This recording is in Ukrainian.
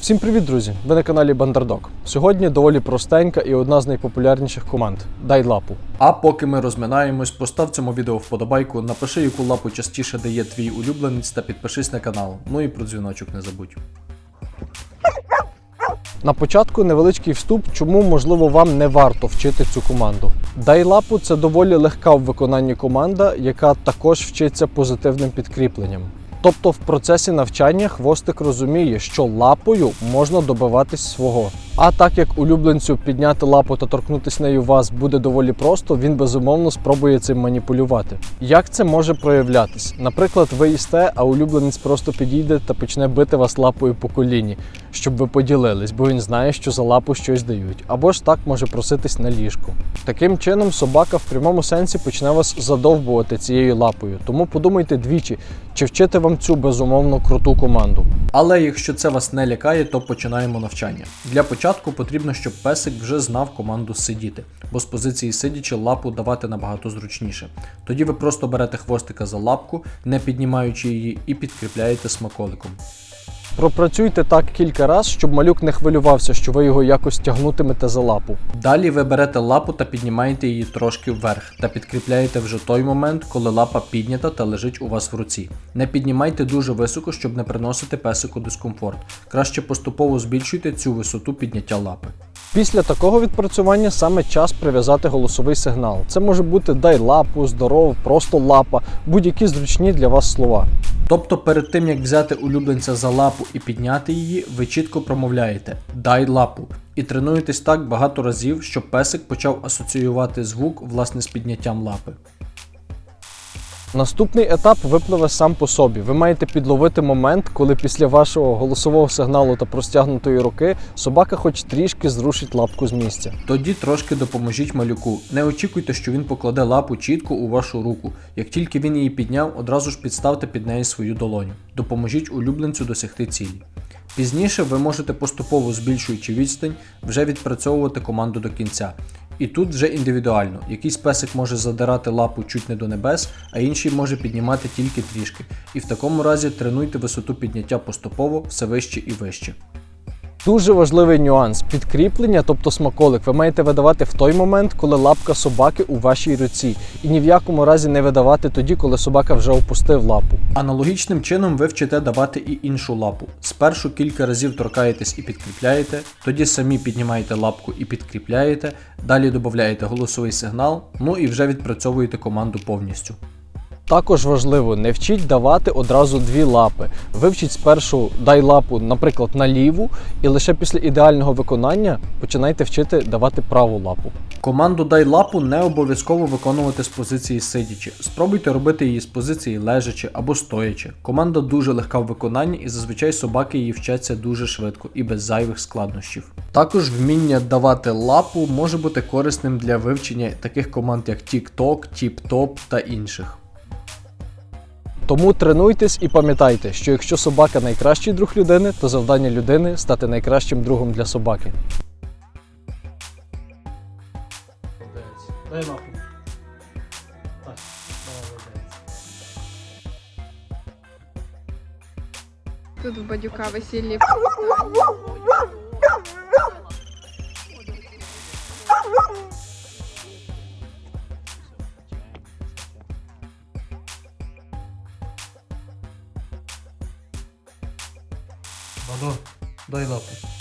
Всім привіт, друзі! Ви на каналі Бандердог. Сьогодні доволі простенька і одна з найпопулярніших команд Дай лапу. А поки ми розминаємось, постав цьому відео вподобайку, напиши, яку лапу частіше дає твій улюбленець та підпишись на канал. Ну і про дзвіночок не забудь. На початку невеличкий вступ, чому можливо вам не варто вчити цю команду. Дай лапу це доволі легка в виконанні команда, яка також вчиться позитивним підкріпленням. Тобто в процесі навчання хвостик розуміє, що лапою можна добиватись свого. А так як улюбленцю підняти лапу та торкнутися нею вас буде доволі просто, він безумовно спробує цим маніпулювати. Як це може проявлятись? Наприклад, ви їсте, а улюбленець просто підійде та почне бити вас лапою по коліні, щоб ви поділились, бо він знає, що за лапу щось дають. Або ж так може проситись на ліжку. Таким чином, собака в прямому сенсі почне вас задовбувати цією лапою. Тому подумайте двічі, чи вчити вам цю безумовно круту команду. Але якщо це вас не лякає, то починаємо навчання. Для початку потрібно, щоб песик вже знав команду сидіти, бо з позиції сидячи лапу давати набагато зручніше. Тоді ви просто берете хвостика за лапку, не піднімаючи її, і підкріпляєте смаколиком. Пропрацюйте так кілька разів, щоб малюк не хвилювався, що ви його якось тягнутимете за лапу. Далі ви берете лапу та піднімаєте її трошки вверх та підкріпляєте вже той момент, коли лапа піднята та лежить у вас в руці. Не піднімайте дуже високо, щоб не приносити песику дискомфорт. Краще поступово збільшуйте цю висоту підняття лапи. Після такого відпрацювання саме час прив'язати голосовий сигнал. Це може бути дай лапу, здоров, просто лапа, будь-які зручні для вас слова. Тобто перед тим як взяти улюбленця за лапу і підняти її, ви чітко промовляєте дай лапу і тренуєтесь так багато разів, щоб песик почав асоціювати звук власне з підняттям лапи. Наступний етап випливе сам по собі. Ви маєте підловити момент, коли після вашого голосового сигналу та простягнутої руки собака хоч трішки зрушить лапку з місця. Тоді трошки допоможіть малюку. Не очікуйте, що він покладе лапу чітко у вашу руку. Як тільки він її підняв, одразу ж підставте під неї свою долоню. Допоможіть улюбленцю досягти цілі. Пізніше ви можете поступово збільшуючи відстань, вже відпрацьовувати команду до кінця. І тут вже індивідуально. Якийсь песик може задирати лапу чуть не до небес, а інший може піднімати тільки трішки. І в такому разі тренуйте висоту підняття поступово все вище і вище. Дуже важливий нюанс підкріплення, тобто смаколик, ви маєте видавати в той момент, коли лапка собаки у вашій руці, і ні в якому разі не видавати тоді, коли собака вже опустив лапу. Аналогічним чином ви вчите давати і іншу лапу. Спершу кілька разів торкаєтесь і підкріпляєте, тоді самі піднімаєте лапку і підкріпляєте, далі додаєте голосовий сигнал, ну і вже відпрацьовуєте команду повністю. Також важливо, не вчіть давати одразу дві лапи. Вивчіть спершу дай лапу, наприклад, на ліву, і лише після ідеального виконання починайте вчити давати праву лапу. Команду дай лапу не обов'язково виконувати з позиції сидячи. Спробуйте робити її з позиції лежачи або стоячи. Команда дуже легка в виконанні і зазвичай собаки її вчаться дуже швидко і без зайвих складнощів. Також вміння давати лапу може бути корисним для вивчення таких команд як TikTok, TipTop та інших. Тому тренуйтесь і пам'ятайте, що якщо собака найкращий друг людини, то завдання людини стати найкращим другом для собаки. Дай лапу. Так, Тут в бадюка весіллі. Бадо, дай лапу.